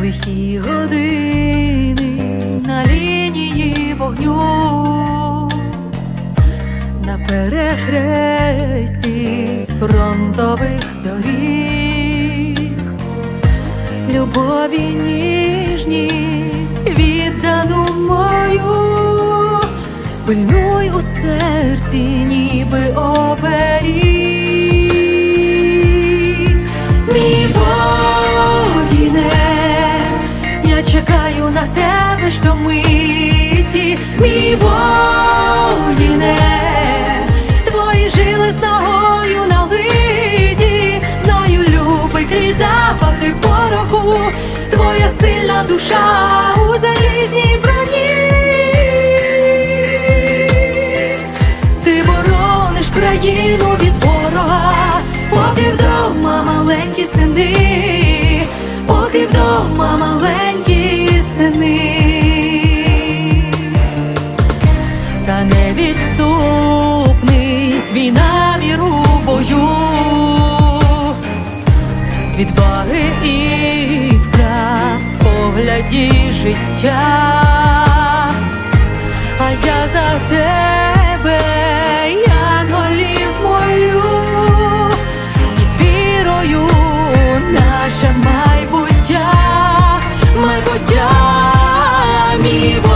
важкі години на лінії вогню, на перехресті фронтових доріг, любові ніжність віддану мою, пильнуй у серці, ніби оберіг. Мій воїне, твої жили з ногою виді, знаю, любий крізь запахи пороху, твоя сильна душа у залізній броні. Ти борониш країну від відваги іскра в погляді життя. А я за тебе, янголів молю, і з вірою наше майбуття, майбуття, мій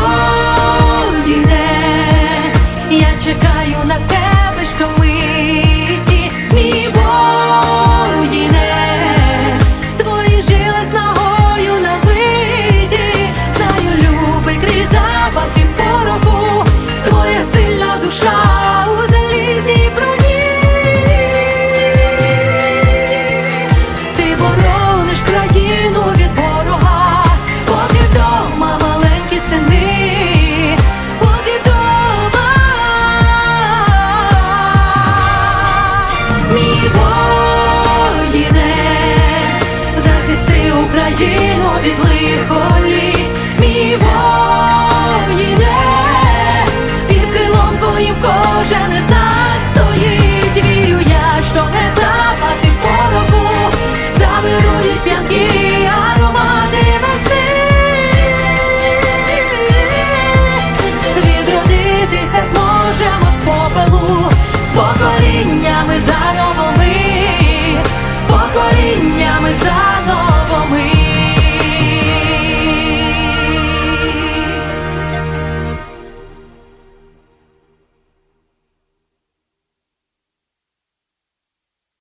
душа у залізній броні. Ти борониш країну від ворога, поки вдома маленькі сини, поки вдома. Мій воїне, захисти Україну від воїне. fogo.